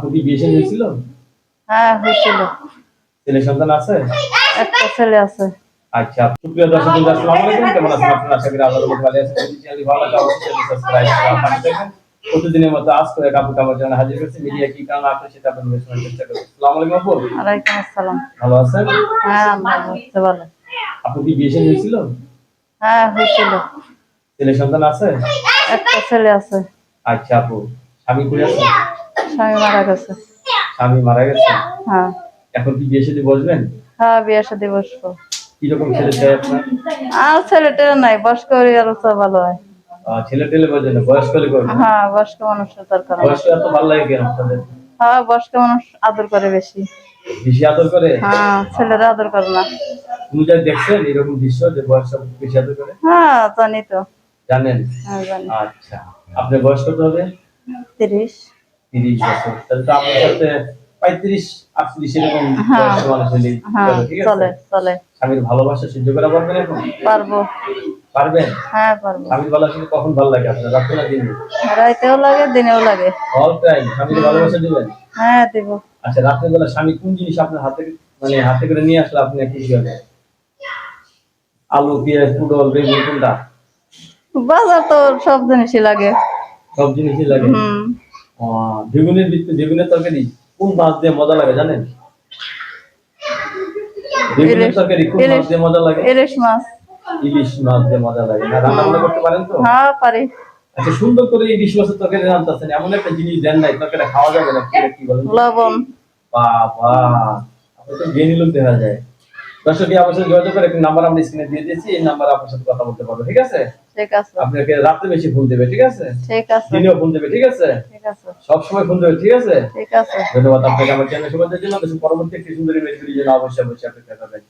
আপু কি বিয়ে হয়েছিল? হ্যাঁ হয়েছিল। ছেলে সন্তান আছে? একটা ছেলে আছে। আচ্ছা সুপ্রিয় দর্শক বন্ধু আসসালামু আলাইকুম। কেমন আছেন? আপনারা আশা করি আল্লাহর রহমতে ভালো আছেন। যদি ভালো লাগে অবশ্যই সাবস্ক্রাইব করে পাশে থাকবেন। প্রতিদিনের মতো আজ করে কাপড় কাপড় হাজির করছি মিডিয়া কি কারণ আপনি সেটা আপনাদের শোনার চেষ্টা আসসালামু আলাইকুম আপু। ওয়ালাইকুম আসসালাম। ভালো আছেন? হ্যাঁ বুঝতে ভালো। আপু কি বিয়ে হয়েছিল? হ্যাঁ হয়েছিল। ছেলে সন্তান আছে? একটা ছেলে আছে। আচ্ছা আপু। স্বামী করে আছে? স্বামী মারা গেছে। স্বামী মারা গেছে? হ্যাঁ। এখন কি বিয়ে শাদী বসবেন? হ্যাঁ বিয়ে সাথে বসবো। কীরকম ছেলে চাই আপনার? আর ছেলে টেলে নাই বয়স্ক তো ভালো হয়। ছেলে টেলে না, বয়স্ক হ্যাঁ বয়স্ক মানুষের দরকার বয়স্ক এত ভালো লাগে কেন আপনাদের? হ্যাঁ বয়স্ক মানুষ আদর করে বেশি। বেশি আদর করে? হ্যাঁ ছেলেরা আদর করে না। তুমি যা দেখছেন এরকম দৃশ্য যে বয়স্ক বেশি আদর করে? হ্যাঁ জানি তো। জানেন? হ্যাঁ আচ্ছা। আপনার বয়স কত হবে? তিরিশ। তিরিশ বছর। তাহলে তো আপনার সাথে পঁয়ত্রিশ আটত্রিশ এরকম হ্যাঁ। বয়সের মানুষ হলেই হ্যাঁ ঠিক আছে? চলে স্বামীর ভালোবাসা সহ্য করা পারবেন এখন? পারব। পারবেন? হ্যাঁ পারব। স্বামীর ভালোবাসা কখন ভালো লাগে আপনার? রাত্রে না দিন? রাইতেও লাগে দিনেও লাগে। অল টাইম স্বামীর ভালোবাসা দিবেন? হ্যাঁ দিব। আচ্ছা রাত্রে বেলা স্বামী কোন জিনিস আপনার হাতে মানে হাতে করে নিয়ে আসলে আপনি খুশি হবেন? আলু পেঁয়াজ পুডল বেগুন কোনটা? বাজার তো সব জিনিসই লাগে। সব জিনিসই লাগে। হুম। বেগুনের ভিতরে বেগুনের তরকারি কোন মাছ দিয়ে মজা লাগে জানেন? বেগুনের তরকারি কোন মাছ দিয়ে মজা লাগে? ইলিশ মাছ। ইলিশ মাছ দিয়ে মজা লাগে। না রান্না করতে পারেন তো? হ্যাঁ পারি। আচ্ছা সুন্দর করে ইলিশ মাছের তরকারি রান্তাছেন এমন একটা জিনিস দেন নাই তরকারি খাওয়া যাবে না কি- বলেন? লবণ। বাবা আপনি তো জ্ঞানী লোক দেখা যায়। দর্শক আপনার সাথে যোগাযোগ করে একটা নাম্বার আমরা স্ক্রিনে দিয়ে দিয়েছি এই নাম্বার আপনার সাথে কথা বলতে পারব ঠিক আছে? ঠিক আছে। আপনাকে বেশি ফোন দেবে ঠিক আছে? ঠিক আছে। দিনেও ফোন দেবে ঠিক আছে? ঠিক আছে। সব সময় ফোন দেবে ঠিক আছে? ঠিক আছে। ধন্যবাদ আপনাকে আমার চ্যানেল জন্য। পরবর্তী একটি সুন্দরী জন্য অবশ্যই অবশ্যই করবেন